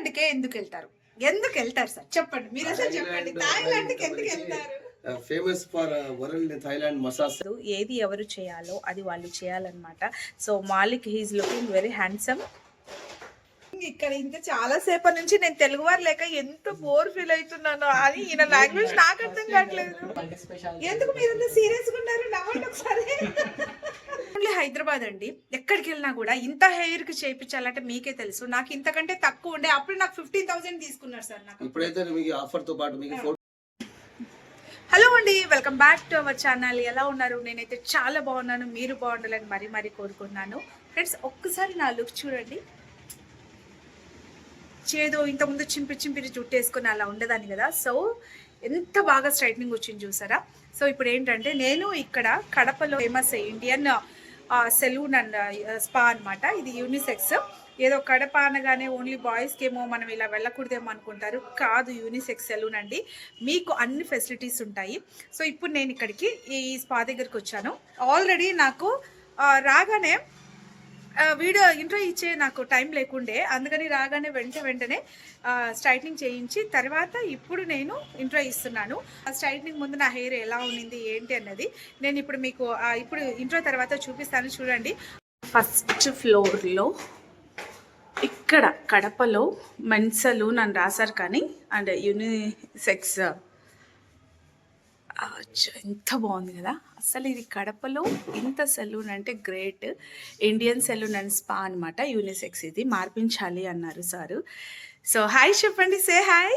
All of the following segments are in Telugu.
థాయిలాండ్కే ఎందుకు వెళ్తారు ఎందుకు వెళ్తారు సార్? చెప్పండి మీరు అసలు చెప్పండి థాయిలాండ్కి ఎందుకు వెళ్తారు famous for world Thailand massage. ఏది ఎవరు చేయాలో అది వాళ్ళు చేయాలన్నమాట. So Malik he's looking very handsome ఇక్కడ ఇంత చాలా సేపటి నుంచి నేను తెలుగు వారు లేక ఎంత బోర్ ఫీల్ అవుతున్నాను అని ఈయన లాంగ్వేజ్ నాకు అర్థం కావట్లేదు. ఎందుకు మీరు ఇంత సీరియస్గా ఉన్నారు? నవ్వండి ఒకసారి. ఓన్లీ హైదరాబాద్ అండి. ఎక్కడికి వెళ్ళినా కూడా ఇంత హెయిర్కి చేయించాలంటే మీకే తెలుసు. నాకు ఇంతకంటే తక్కువ ఉండే అప్పుడు నాకు ఫిఫ్టీన్ థౌసండ్ తీసుకున్నారు సార్ నాకు ఇప్పుడైతే మీకు ఆఫర్తో పాటు మీకు హలో అండి. Welcome back to our channel ఎలా ఉన్నారు? నేనైతే చాలా బాగున్నాను. మీరు బాగుండాలని మరీ మరీ కోరుకున్నాను ఫ్రెండ్స్ ఒక్కసారి నా లుక్ చూడండి. చేదో ఇంతకుముందు చింపి చింపిరి జుట్టు వేసుకుని అలా ఉండదాన్ని కదా. సో ఎంత బాగా స్ట్రైట్నింగ్ వచ్చింది చూసారా? సో ఇప్పుడు ఏంటంటే నేను ఇక్కడ కడపలో famous Indian salon and spa అన్నమాట. ఇది యూనిసెక్స్ ఏదో కడప అనగానే ఓన్లీ బాయ్స్కి ఏమో మనం ఇలా వెళ్ళకూడదేమో అనుకుంటారు. కాదు యూనిసెక్స్ సెలూన్ అండి. మీకు అన్ని ఫెసిలిటీస్ ఉంటాయి. సో ఇప్పుడు నేను ఇక్కడికి ఈ స్పా దగ్గరికి వచ్చాను. ఆల్రెడీ నాకు రాగానే వీడియో ఇంట్రో ఇచ్చే నాకు టైం లేకుండే. అందుకని రాగానే వెంట వెంటనే స్ట్రైట్నింగ్ చేయించి తర్వాత ఇప్పుడు నేను ఇంట్రో ఇస్తున్నాను. ఆ స్ట్రైట్నింగ్ ముందు నా హెయిర్ ఎలా ఉన్నింది ఏంటి అన్నది నేను ఇప్పుడు మీకు ఇప్పుడు ఇంట్రో తర్వాత చూపిస్తాను. చూడండి. ఫస్ట్ ఫ్లోర్లో ఇక్కడ కడపలో మెన్సలు నన్ను రాశారు కానీ అండ్ యూనిసెక్స్ ఎంత బాగుంది కదా! అసలు ఇది కడపలో ఇంత సెలూన్ అంటే great. Indian salon and spa అనమాట యూనిసెక్స్ ఇది. మార్పించాలి అన్నారు సారు. సో హాయ్ చెప్పండి సే హాయ్.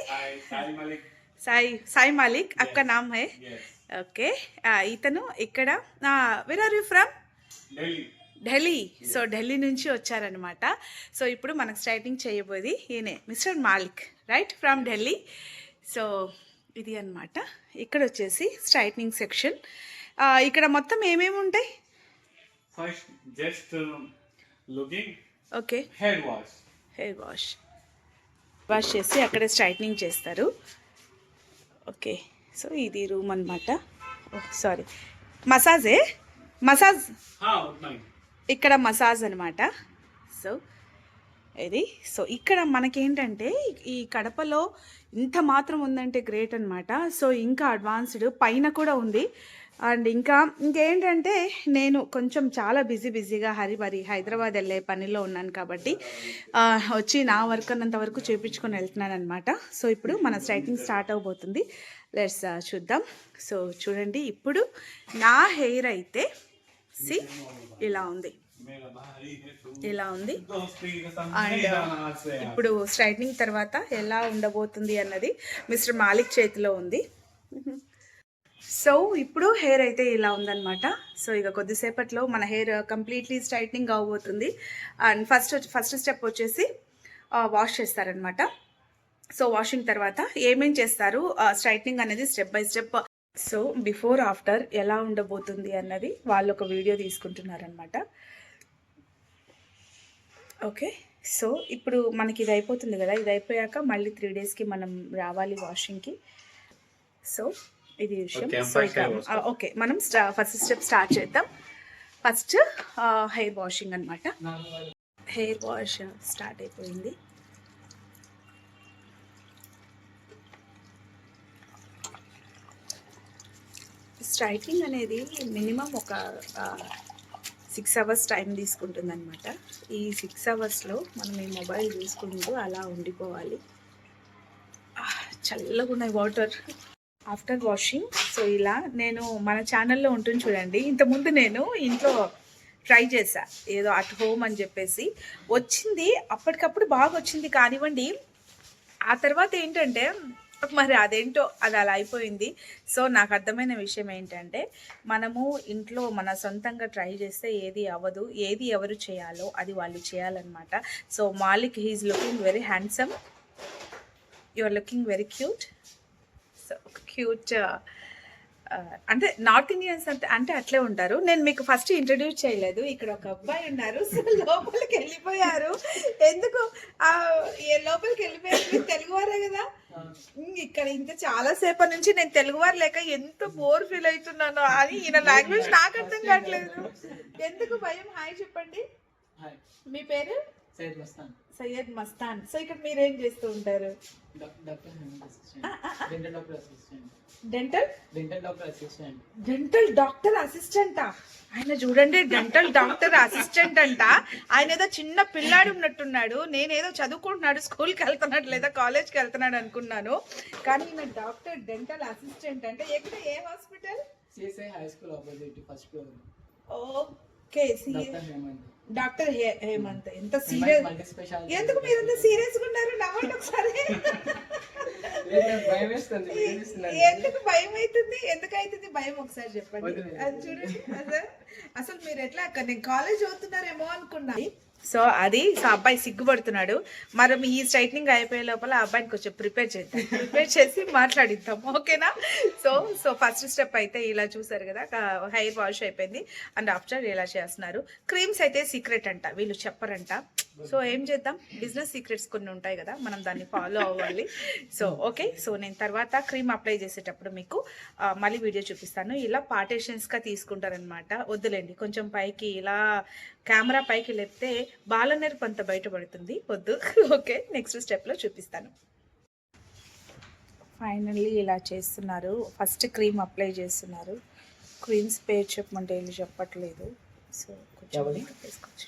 సాయి సాయి మాలిక్ అక్క నామ్ హై. ఓకే. ఇతను ఇక్కడ where are you from. Delhi. So Delhi నుంచి వచ్చారనమాట సో ఇప్పుడు మనకు స్ట్రైటింగ్ చేయబోయేది ఈయనే mister Malik right from Delhi. So ఇది అనమాట ఇక్కడ వచ్చేసి స్ట్రైట్నింగ్ సెక్షన్. ఇక్కడ మొత్తం ఏమేమి ఉంటాయి? First just looking okay hair wash hair wash wash చేసి అక్కడే స్ట్రైట్నింగ్ చేస్తారు. ఓకే సో ఇది రూమ్ అనమాట సారీ మసాజే మసాజ్ ఇక్కడ మసాజ్ అనమాట సో ఇది. సో ఇక్కడ మనకేంటంటే ఈ కడపలో ఇంత మాత్రం ఉందంటే గ్రేట్ అనమాట సో ఇంకా అడ్వాన్స్డ్ పైన కూడా ఉంది. అండ్ ఇంకా ఇంకేంటంటే నేను కొంచెం చాలా బిజీ బిజీగా హరిబరి హైదరాబాద్ వెళ్ళే పనిలో ఉన్నాను కాబట్టి వచ్చి నా వర్క్ అన్నంత వరకు చేపించుకొని వెళ్తున్నాను అనమాట సో ఇప్పుడు మన స్ట్రైటింగ్ స్టార్ట్ అవబోతుంది. లెట్స్ uh, చూద్దాం. సో చూడండి ఇప్పుడు నా హెయిర్ అయితే సి ఇలా ఉంది. ఇలా ఉంది? అండ్ uh, ఇప్పుడు స్ట్రైట్నింగ్ తర్వాత ఎలా ఉండబోతుంది అన్నది మిస్టర్ మాలిక్ చేతిలో ఉంది. సో ఇప్పుడు హెయిర్ అయితే ఇలా ఉందనమాట సో ఇక కొద్దిసేపట్లో మన హెయిర్ కంప్లీట్లీ స్ట్రైట్నింగ్ అవబోతుంది. అండ్ ఫస్ట్ ఫస్ట్ స్టెప్ వచ్చేసి వాష్ చేస్తారనమాట సో వాషింగ్ తర్వాత ఏమేం చేస్తారు? Uh, స్ట్రైట్నింగ్ అనేది step by step so before after ఎలా ఉండబోతుంది అన్నది వాళ్ళు ఒక వీడియో తీసుకుంటున్నారనమాట ఓకే. సో ఇప్పుడు మనకి ఇది అయిపోతుంది కదా. ఇది అయిపోయాక మళ్ళీ త్రీ డేస్కి మనం రావాలి వాషింగ్కి సో ఇది విషయం. ఓకే మనం ఫస్ట్ స్టెప్ స్టార్ట్ చేద్దాం. ఫస్ట్ హెయిర్ వాషింగ్ అనమాట హెయిర్ వాష్ స్టార్ట్ అయిపోయింది. స్ట్రైటింగ్ అనేది మినిమం ఒక సిక్స్ అవర్స్ టైం తీసుకుంటుంది అనమాట ఈ సిక్స్ అవర్స్లో మనం ఈ మొబైల్ చూసుకుంటూ అలా ఉండిపోవాలి. చల్లగా ఉన్నాయి వాటర్. After washing. సో ఇలా నేను మన ఛానల్లో ఉంటుంది చూడండి. ఇంతకుముందు నేను ఇంట్లో ట్రై చేశా. ఏదో అట్ హోమ్ అని చెప్పేసి. వచ్చింది. అప్పటికప్పుడు బాగా వచ్చింది కానివ్వండి. ఆ తర్వాత ఏంటంటే మరి అదేంటో అది అలా అయిపోయింది. సో నాకు అర్థమైన విషయం ఏంటంటే మనము ఇంట్లో మన సొంతంగా ట్రై చేస్తే ఏది అవ్వదు. ఏది ఎవరు చేయాలో అది వాళ్ళు చేయాలన్నమాట. So Malik he's looking very handsome. You are looking very cute. So cute అంటే నార్త్ ఇండియన్స్ అంటే అంటే అట్లే ఉంటారు. నేను మీకు ఫస్ట్ ఇంట్రడ్యూస్ చేయలేదు. ఇక్కడ ఒక అబ్బాయి ఉన్నారు. సో లోపలికి వెళ్ళిపోయారు. ఎందుకు? లోపలికి వెళ్ళిపోయారు? తెలుగువారే కదా. ఇక్కడ ఇంత చాలా సేపటి నుంచి నేను తెలుగువారు లేక ఎంత బోర్ ఫీల్ అవుతున్నాను అని ఈయన లాంగ్వేజ్ నాకు అర్థం కావట్లేదు. ఎందుకు భయం? హాయ్ చెప్పండి. మీ పేరు? సైద్ మస్తాన్. సయ్యద్ మస్తాన్. సో ఇక్కడ మీరేం చేస్తూ ఉంటారు? Dental doctor assistant dental dental doctor assistant dental doctor అసిస్టెంటా ఆయన చూడండి డెంటల్ డాక్టర్ అసిస్టెంట్ అంట. ఆయన ఏదో చిన్న పిల్లాడు ఉన్నట్టున్నాడు. నేనేదో చదువుకుంటున్నాడు స్కూల్కి వెళ్తున్నాడు లేదా కాలేజ్కి వెళ్తున్నాడు అనుకున్నాను. కానీ ఈయన డాక్టర్ డెంటల్ అసిస్టెంట్ అంటే ఎక్కడ ఏ hospital CSI high school opposite first floor okay Hemant. Doctor Hemant ఎంత సీరియస్ ఎందుకు మీరు ఎంత సీరియస్గా ఉన్నారు? నవ్వండి ఒకసారి. ఎందుకు భయం అవుతుంది? ఎందుకు అవుతుంది? భయం ఒకసారి చెప్పండి. అది చూడండి. అసలు మీరు ఎట్లా? అక్కడ నేను కాలేజ్ చదువుతున్నారేమో అనుకున్నా. సో అది సో అబ్బాయి సిగ్గుపడుతున్నాడు. మరి ఈ స్ట్రైట్నింగ్ అయిపోయే లోపల ఆ అబ్బాయిని కొంచెం ప్రిపేర్ చేద్దాం. ప్రిపేర్ చేసి మాట్లాడిద్దాం. ఓకేనా? సో సో ఫస్ట్ స్టెప్ అయితే ఇలా చూసారు కదా హెయిర్ వాష్ అయిపోయింది. అండ్ ఆఫ్టర్ ఇలా చేస్తున్నారు. క్రీమ్స్ అయితే సీక్రెట్ అంట వీళ్ళు చెప్పరంట. సో ఏం చేద్దాం? బిజినెస్ సీక్రెట్స్ కొన్ని ఉంటాయి కదా మనం దాన్ని ఫాలో అవ్వాలి. సో ఓకే సో నేను తర్వాత క్రీమ్ అప్లై చేసేటప్పుడు మీకు మళ్ళీ వీడియో చూపిస్తాను. ఇలా పార్టేషన్స్గా తీసుకుంటారనమాట వద్దులేండి కొంచెం పైకి ఇలా కెమెరా పైకి లేపితే బాలనెరుపు అంత బయటపడుతుంది వద్దు. ఓకే నెక్స్ట్ స్టెప్లో చూపిస్తాను. ఫైనల్లీ ఇలా చేస్తున్నారు. ఫస్ట్ క్రీమ్ అప్లై చేస్తున్నారు. క్రీమ్స్ పేరు చెప్పమంటే వీళ్ళు చెప్పట్లేదు. సో కొంచెం వేసుకోవచ్చు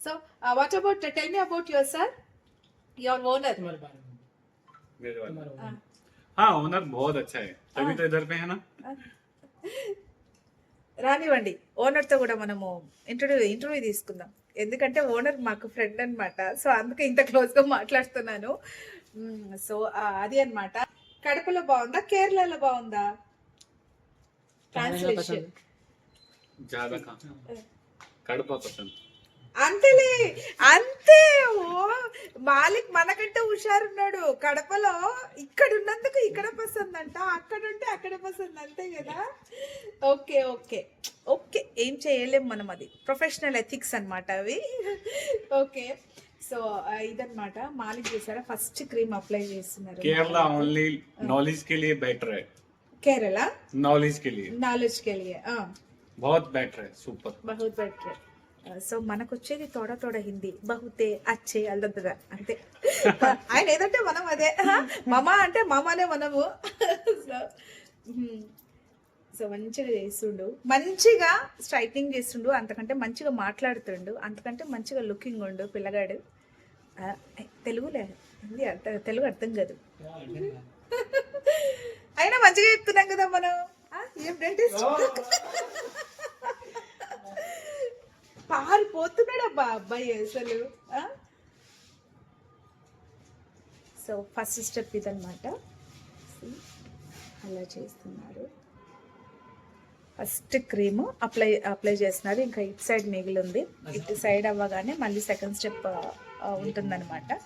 So what about tell me about your sir your owner तुम्हारे बारे में मेरे वाला तुम्हारा हाँ। हाँ ओनर बहुत अच्छा है तभी तो इधर पे है ना రానివ్వండి ఓనర్తో కూడా మనము ఇంటర్వ్యూ ఇంటర్వ్యూ తీసుకుందాం ఎందుకంటే ఓనర్ మాకు ఫ్రెండ్ అన్నమాట సో అందుకే ఇంత క్లోజ్గా మాట్లాడుతున్నాను మ్మ్, సో ఆ, అది అన్నమాట కడపలో బాగుందా కేరళలో బాగుందా ట్రాన్స్లేషన్ ज्यादा कहाँ कड़पा पसंद అంతేలే అంతే ఓ మాలిక్ మనకంటే హుషారున్నాడు కడపలో ఇక్కడ ఉన్నందుకు ఇక్కడ పసంద్ అంట అక్కడ ఉంటే అక్కడ పసంద్ అంతే కదా ఓకే ఓకే ఓకే ఏం చేయలేం మనం అది ప్రొఫెషనల్ ఎథిక్స్ అన్నమాట అవి ఓకే సో ఇదన్నమాట మాలిక్ చేశారా ఫస్ట్ క్రీమ్ అప్లై చేస్తున్నారు केरला ओनली नॉलेज के लिए बेटर है కేరళ नॉलेज के लिए నాలెడ్జ్ కెలియే बहुत बेटर है सुपर బహుత్ బెటర్ సో మనకు వచ్చేది తోడ తోడ హిందీ. బహుతే అచ్చే అల్లదరా అంతే. ఆయన ఏదంటే మనం అదే. మమ అంటే మమనే మనము. సో మంచిగా చేస్తుండు. మంచిగా స్ట్రైటింగ్ చేస్తుండు. అంతకంటే మంచిగా మాట్లాడుతుండు. అంతకంటే మంచిగా లుకింగ్ ఉండు పిల్లగాడు. తెలుగులే. హిందీ అర్థం తెలుగు అర్థం కాదు. అయినా మంచిగా చెప్తున్నాం కదా మనం. ఏం డెంటిస్ట్ పారిపోతున్నాడు అబ్బా అబ్బాయి అసలు ఆ? సో ఫస్ట్ స్టెప్ ఇదన్నమాట. See? అలా చేస్తున్నారు. ఫస్ట్ క్రీమ్ అప్లై అప్లై చేస్తున్నారు. ఇంకా ఇటు సైడ్ మిగిలి ఉంది. ఇటు సైడ్ అవ్వగానే మళ్ళీ సెకండ్ స్టెప్ ఉంటుందన్నమాట.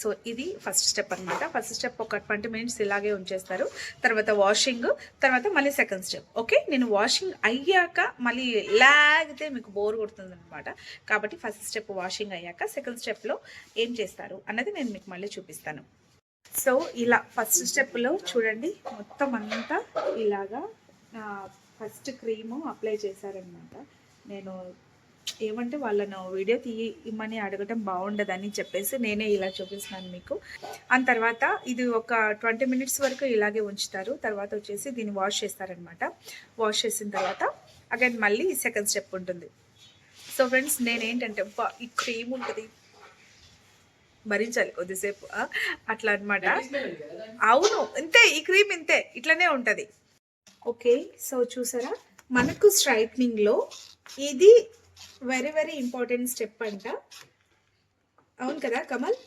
సో ఇది ఫస్ట్ స్టెప్ అనమాట ఫస్ట్ స్టెప్ ఒక ట్వంటీ మినిట్స్ ఇలాగే ఉంచేస్తారు. తర్వాత వాషింగ్ తర్వాత మళ్ళీ సెకండ్ స్టెప్. ఓకే? నేను వాషింగ్ అయ్యాక మళ్ళీ లాగితే మీకు బోర్ కొడుతుంది అనమాట కాబట్టి ఫస్ట్ స్టెప్ వాషింగ్ అయ్యాక సెకండ్ స్టెప్లో ఏం చేస్తారు అన్నది నేను మీకు మళ్ళీ చూపిస్తాను. సో ఇలా ఫస్ట్ స్టెప్లో చూడండి మొత్తం అంతా ఇలాగా ఫస్ట్ క్రీము అప్లై చేశారనమాట నేను ఏమంటే వాళ్ళను వీడియో తీయమని ఇమ్మని అడగటం బాగుండదని చెప్పేసి నేనే ఇలా చూపిస్తున్నాను మీకు. ఆ తర్వాత ఇది ఒక ట్వంటీ మినిట్స్ వరకు ఇలాగే ఉంచుతారు. తర్వాత వచ్చేసి దీన్ని వాష్ చేస్తారనమాట. వాష్ చేసిన తర్వాత అగైన్ మళ్ళీ సెకండ్ స్టెప్ ఉంటుంది. సో ఫ్రెండ్స్ నేనేంటంటే ఈ క్రీమ్ ఉంటుంది. భరించాలి కొద్దిసేపు అట్లా అన్నమాట. అవును ఇంతే ఈ క్రీమ్ ఇంతే ఇట్లనే ఉంటుంది. ఓకే సో చూసారా? మనకు స్ట్రైట్నింగ్లో ఇది వెరీ వెరీ ఇంపార్టెంట్ స్టెప్ అంట. అవును కదా కమల్?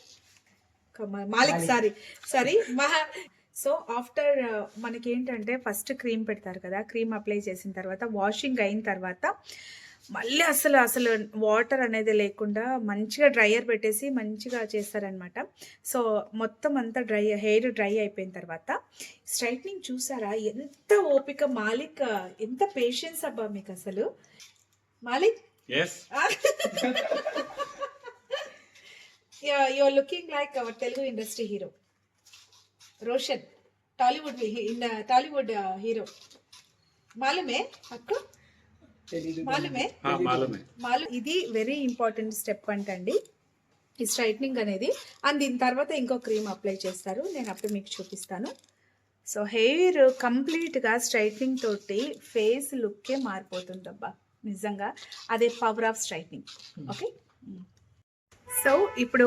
కమల్ మాలిక్ సారీ సారీ మహా. సో ఆఫ్టర్ మనకి ఏంటంటే ఫస్ట్ క్రీమ్ పెడతారు కదా క్రీమ్ అప్లై చేసిన తర్వాత వాషింగ్ అయిన తర్వాత మళ్ళీ అసలు అసలు వాటర్ అనేది లేకుండా మంచిగా డ్రైయర్ పెట్టేసి మంచిగా చేస్తారనమాట సో మొత్తం అంతా డ్రై హెయిర్ డ్రై అయిపోయిన తర్వాత స్ట్రైట్నింగ్ చూసారా? ఎంత ఓపిక మాలిక్ ఎంత పేషెన్స్ అబ్బా మీకు అసలు Malik? Yes. yeah, you're looking like our Telugu industry hero, Roshan, Tollywood in uh, Tollywood uh, hero. మాలమే అక్క మాలమే మాలు ఇది వెరీ ఇంపార్టెంట్ స్టెప్ అంటండి. ఈ స్ట్రైట్నింగ్ అనేది అండ్ దీని తర్వాత ఇంకో క్రీమ్ అప్లై చేస్తారు. నేను అప్పుడు మీకు చూపిస్తాను. సో హెయిర్ కంప్లీట్గా స్ట్రైట్నింగ్ తోటి ఫేస్ లుక్కే మారిపోతుందబ్బా. నిజంగా అదే power of straightening okay so ఇప్పుడు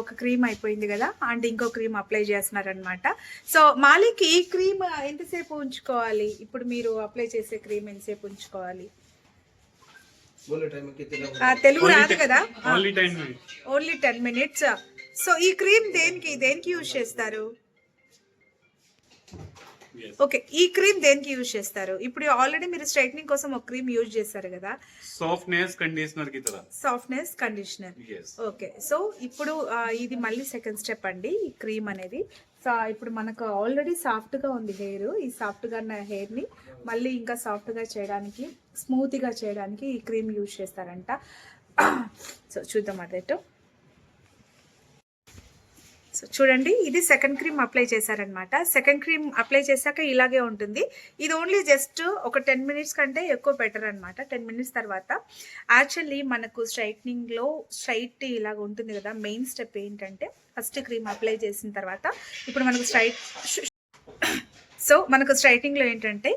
ఒక క్రీమ్ అయిపోయింది కదా అండ్ ఇంకో క్రీమ్ అప్లై చేస్తున్నారనమాట సో మాలిక్ ఈ క్రీమ్ ఎంతసేపు ఉంచుకోవాలి? ఇప్పుడు మీరు అప్లై చేసే క్రీమ్ ఎంతసేపు ఉంచుకోవాలి? తెలుగు రాదు కదా? ఓన్లీ టెన్ మినిట్స్ సో ఈ క్రీమ్ దేనికి దేనికి యూజ్ చేస్తారు? ఓకే ఈ క్రీమ్ దేనికి యూజ్ చేస్తారు? ఇప్పుడు ఆల్రెడీ మీరు స్ట్రైట్నింగ్ కోసం ఒక క్రీమ్ యూజ్ చేస్తారు కదా? సాఫ్ట్నెస్ కండిషనర్కి సాఫ్ట్నెస్ కండిషనర్ ఓకే సో ఇప్పుడు ఇది మళ్ళీ సెకండ్ స్టెప్ అండి ఈ క్రీమ్ అనేది. ఇప్పుడు మనకు ఆల్రెడీ సాఫ్ట్గా ఉంది హెయిర్. ఈ సాఫ్ట్గా ఉన్న హెయిర్ని మళ్ళీ ఇంకా సాఫ్ట్గా చేయడానికి స్మూత్గా చేయడానికి ఈ క్రీమ్ యూజ్ చేస్తారంట. సో చూద్దాం అదేటో. సో చూడండి ఇది సెకండ్ క్రీమ్ అప్లై చేశారనమాట సెకండ్ క్రీమ్ అప్లై చేశాక ఇలాగే ఉంటుంది. ఇది ఓన్లీ జస్ట్ ఒక టెన్ మినిట్స్ కంటే ఎక్కువ బెటర్ అనమాట టెన్ మినిట్స్ తర్వాత యాక్చువల్లీ మనకు స్ట్రైట్నింగ్లో స్ట్రైట్ ఇలాగ ఉంటుంది కదా మెయిన్ స్టెప్ ఏంటంటే ఫస్ట్ క్రీమ్ అప్లై చేసిన తర్వాత ఇప్పుడు మనకు స్ట్రైట్ సో మనకు స్ట్రైటింగ్లో ఏంటంటే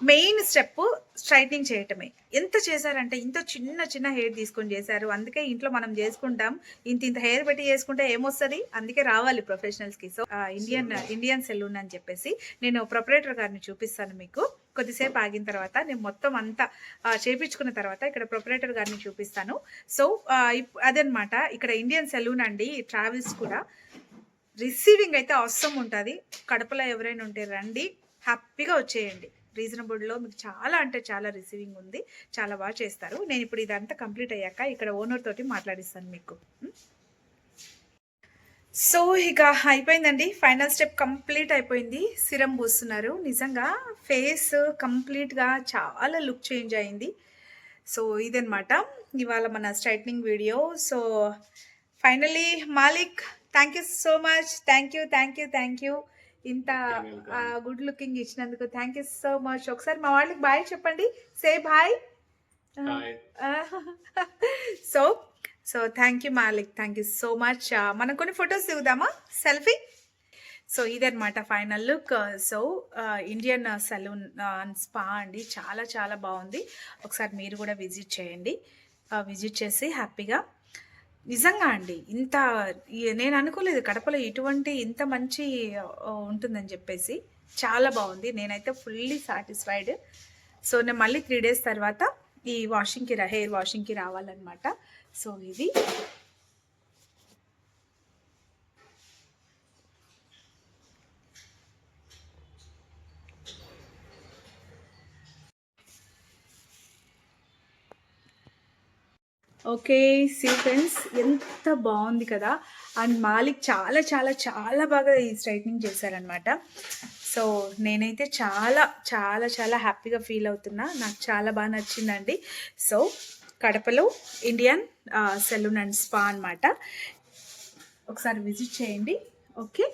మెయిన్ స్టెప్ స్ట్రైట్నింగ్ చేయటమే. ఎంత చేశారంటే ఇంత చిన్న చిన్న హెయిర్ తీసుకొని చేశారు. అందుకే ఇంట్లో మనం చేసుకుంటాం. ఇంత ఇంత హెయిర్ పెట్టి చేసుకుంటే ఏమొస్తుంది? అందుకే రావాలి ప్రొఫెషనల్స్కి సో ఇండియన్ ఇండియన్ సెలూన్ అని చెప్పేసి నేను ప్రొపరేటర్ గారిని చూపిస్తాను మీకు. కొద్దిసేపు ఆగిన తర్వాత నేను మొత్తం అంతా చేపించుకున్న తర్వాత ఇక్కడ ప్రొపరేటర్ గారిని చూపిస్తాను. సో అదనమాట. ఇక్కడ ఇండియన్ సెలూన్ అండి ట్రావెల్స్ కూడా. రిసీవింగ్ అయితే అవసరం ఉంటుంది. కడపలో ఎవరైనా ఉంటే రండి. హ్యాపీగా వచ్చేయండి. రీజనబుల్లో మీకు చాలా అంటే చాలా రిసీవింగ్ ఉంది. చాలా బాగా చేస్తారు. నేను ఇప్పుడు ఇదంతా కంప్లీట్ అయ్యాక ఇక్కడ ఓనర్ తోటి మాట్లాడిస్తాను మీకు. సో ఇక అయిపోయిందండి. ఫైనల్ స్టెప్ కంప్లీట్ అయిపోయింది. సిరం పూస్తున్నారు. నిజంగా ఫేస్ కంప్లీట్గా చాలా లుక్ చేంజ్ అయింది. సో ఇదనమాట ఇవాళ మన straightening video. So finally Malik thank you so much thank you thank you thank you ఇంత. గుడ్ లుకింగ్ ఇచ్చినందుకు థ్యాంక్ యూ సో మచ్. ఒకసారి మా వాళ్ళకి బాయ్ చెప్పండి. Say bye. So so thank you Malik thank you so much. మనం కొన్ని ఫొటోస్ దిగుదామా? సెల్ఫీ? సో ఇదన్నమాట final look. So Indian salon spa అండి. చాలా చాలా బాగుంది. ఒకసారి మీరు కూడా విజిట్ చేయండి. విజిట్ చేసి హ్యాపీగా నిజంగా అండి. ఇంత నేను అనుకోలేదు కడపలో ఇటువంటి ఇంత మంచి ఉంటుందని చెప్పేసి. చాలా బాగుంది. నేనైతే ఫుల్లీ సాటిస్ఫైడ్. సో నేను మళ్ళీ త్రీ డేస్ తర్వాత ఈ వాషింగ్కి రా హెయిర్ వాషింగ్కి రావాలన్నమాట. సో ఇది. ఓకే సీ ఫ్రెండ్స్ ఎంత బాగుంది కదా. అండ్ మాలిక్ చాలా చాలా చాలా బాగా ఈ స్ట్రైట్నింగ్ చేశారనమాట సో నేనైతే చాలా చాలా చాలా హ్యాపీగా ఫీల్ అవుతున్నా. నాకు చాలా బాగా నచ్చిందండి. సో కడపలో ఇండియన్ సెలూన్ అండ్ స్పా అనమాట ఒకసారి విజిట్ చేయండి. ఓకే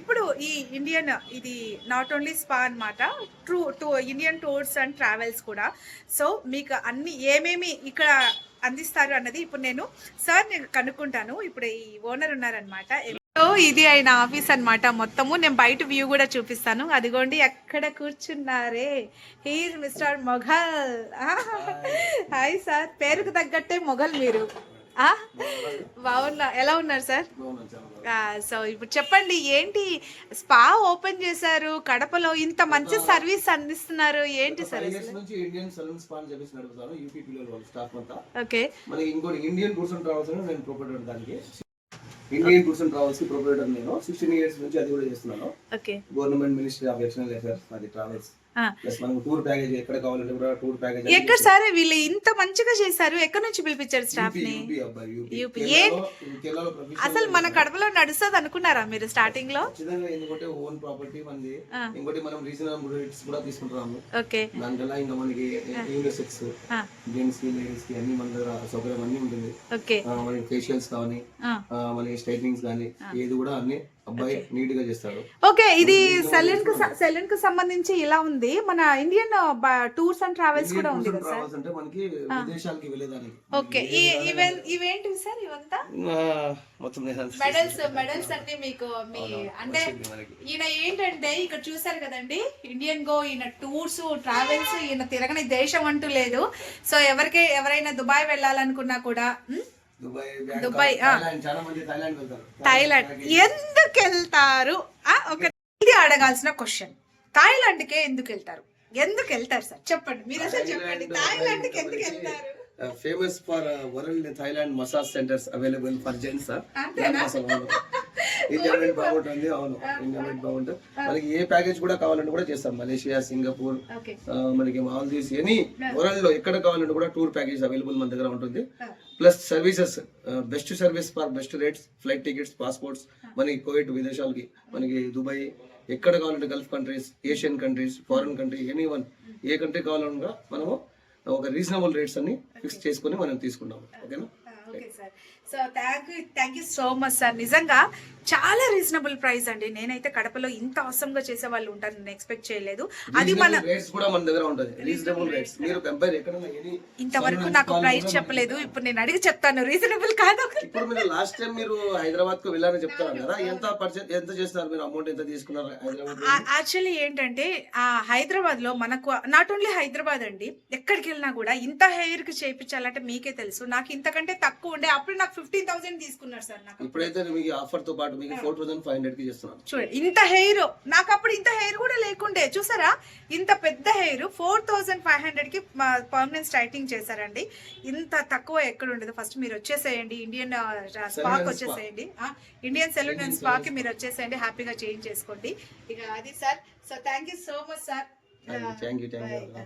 ఇప్పుడు ఈ ఇండియన్ ఇది నాట్ ఓన్లీ స్పా అన్నమాట true to Indian tours and travels కూడా. సో మీకు అన్ని ఏమేమి ఇక్కడ అందిస్తారు అన్నది ఇప్పుడు నేను సార్ నేను కనుక్కుంటాను. ఇప్పుడు ఈ ఓనర్ ఉన్నారనమాట సో ఇది ఆయన ఆఫీస్ అన్నమాట. మొత్తము నేను బయట వ్యూ కూడా చూపిస్తాను. అదిగోండి ఎక్కడ కూర్చున్నారే? Here mister Mughal. Hi sir పేరుకు తగ్గట్టే మొఘల్ మీరు? బాగున్నా. ఎలా ఉన్నారు సార్? సో ఇప్పుడు చెప్పండి ఏంటి స్పా ఓపెన్ చేశారు కడపలో ఇంత మంచి సర్వీస్ అందిస్తున్నారు ఏంటి సార్ నుంచి ఇండియన్ సలూన్ స్పా అని చెప్పేసి నడుపుతాను యూపీపీలో వాళ్ళ స్టాఫ్ అంతా. ఓకే. మనకి ఇంకోటి ఇండియన్ టూర్స్ అండ్ ట్రావెల్స్ అని నేను ప్రొపరేటర్ దానికి. ఇండియన్ అండ్ ట్రావెల్స్కి ప్రొపరేటర్ నేను. సిక్స్టీన్ ఇయర్స్ నుంచి అది కూడా చేస్తున్నాను. Okay. Government ministry of external affairs అది ట్రావెల్స్. ప్లస్ మనకు టూర్ ప్యాకేజ్ ఎక్కడ కావాలంటే కూడా టూర్ ప్యాకేజ్ ఎక్కడ సరే? వీళ్ళు ఇంత మంచిగా చేశారు. ఎక్కడి నుంచి పిలిపించారు స్టాఫ్ని అసలు మన కడపలో నడుస్తుంది అనుకున్నారా మీరు స్టార్టింగ్లో ఎందుకంటే ఓన్ ప్రాపర్టీ మనది. ఇంకోటి మనం రీజనబుల్ రేట్స్ కూడా తీసుకుంటున్నాము. ఓకే. ఇంకా మనకి యూనిసెక్స్ ఆ. జెంట్స్కి లేడీస్కి అన్ని మన దగ్గర సౌకర్యం అన్ని ఉంటుంది. ఓకే. ఆ, మనకి ఫేషియల్స్ కానీ మనకి స్ట్రైట్నింగ్స్ కానీ ఏది కూడా అన్ని అబ్బాయి నీట్గా చేస్తారు ఓకే ఇది సెలూన్కు సెలూన్కు సంబంధించి ఇలా ఉంది. మన ఇండియన్ టూర్స్ అండ్ ట్రావెల్స్ కూడా ఉంది కదా సార్? ట్రావెల్స్ అంటే మనకి విదేశాలకి వెళ్ళేదానికి. ఓకే ఈ- ఇవెన్ ఇవేంటివి సార్ ఇవంతా? మొత్తం మెడల్స్ మెడల్స్ అన్ని మీకు మీ అంటే ఈయన ఏంటంటే ఇక్కడ చూసారు కదండి ఇండియన్ గో ఈయన టూర్స్ ట్రావెల్స్ ఈయన తిరగని దేశం అంటూ లేదు. సో ఎవరికి ఎవరైనా దుబాయ్ వెళ్ళాలనుకున్నా కూడా దుబాయ్. థాయిలాండ్ ఎందుకు వెళ్తారు. ఒక ఇది అడగాల్సిన క్వశ్చన్ థాయిలాండ్ కే ఎందుకు వెళ్తారు ఎందుకు వెళ్తారు సార్? చెప్పండి. మీరు అసలు చెప్పండి. థాయిలాండ్కి ఎందుకు వెళ్తారు? Famous for world Thailand massage centres available for gents India బాగుంటుంది అవును. ఇండియా బాగుంటుంది. మనకి ఏ ప్యాకేజ్ కూడా కావాలంటే కూడా చేస్తాం. మలేషియా సింగపూర్ మనకి మాల్దీవ్స్ ఎనీ వరల్డ్లో ఎక్కడ కావాలంటే కూడా టూర్ ప్యాకేజ్ అవైలబుల్ మన దగ్గర ఉంటుంది. Plus services best service for best rates flight tickets passports మనకి కోవిడ్ విదేశాలకి మనకి దుబాయ్ ఎక్కడ కావాలంటే Gulf countries Asian countries foreign country any one ఏ కంట్రీ కావాలన్నా మనము ఒక రీజనబుల్ రేట్స్ అన్ని ఫిక్స్ చేసుకొని మనం తీసుకుంటాము ఓకేనా? Okay sir. So thank you thank you so much sir నిజంగా చాలా రీజనబుల్ ప్రైస్ అండి. నేనైతే కడపలో ఇంత awesome గా చేసే వాళ్ళు ఉంటారు నేను ఎక్స్పెక్ట్ చేయలేదు. అది మన రేట్స్ కూడా మన దగ్గర ఉంటుంది. రీజనబుల్ రేట్స్ మీరు కంపేర్ ఎక్కడైనా ఎనీ ఇంతవరకు నాకు ప్రైస్ చెప్పలేదు. ఇప్పుడు నేను అడిగి చెప్తాను. రీజనబుల్ కాదు ఇప్పుడు మీరు లాస్ట్ టైం మీరు హైదరాబాద్కు వెళ్ళారని చెప్తున్నారు కదా. ఎంత పర్చేస్ ఎంత చేస్తున్నారు మీరు? అమౌంట్ ఎంత తీసుకున్నారు హైదరాబాద్ యాక్చువల్లీ ఏంటంటే ఆ హైదరాబాద్లో మనకు నాట్ ఓన్లీ హైదరాబాద్ అండి ఎక్కడికి వెళ్ళినా కూడా ఇంత హెయిర్కి చేయించాలంటే మీకే తెలుసు. నాకు ఇంతకంటే తక్కువ ఉండే అప్పుడు నాకు ఫిఫ్టీన్ థౌసండ్ తీసుకున్నారు సార్ నాకు ఇప్పుడైతే మీకు ఆఫర్తో పాటు మీకు ఫోర్ థౌసండ్ ఫైవ్ హండ్రెడ్కి చేస్తున్నాను. చూడండి ఇంత హెయిర్ నాకు అప్పుడు ఇంత హెయిర్ కూడా లేకుండే చూసారా? ఇంత పెద్ద హెయిర్ ఫోర్ థౌజండ్ ఫైవ్ హండ్రెడ్కి పర్మనెంట్ స్ట్రైటింగ్ చేశారండి. ఇంత తక్కువ ఎక్కడ ఉండదు. ఫస్ట్ మీరు వచ్చేసేయండి ఇండియన్ స్పాక్ వచ్చేసేయండి. ఇండియన్ సెలూన్ అండ్ స్పాక్ మీరు వచ్చేసేయండి హ్యాపీగా చేంజ్ చేసుకోండి. ఇక అది sir. So thank you so much sir thank you thank you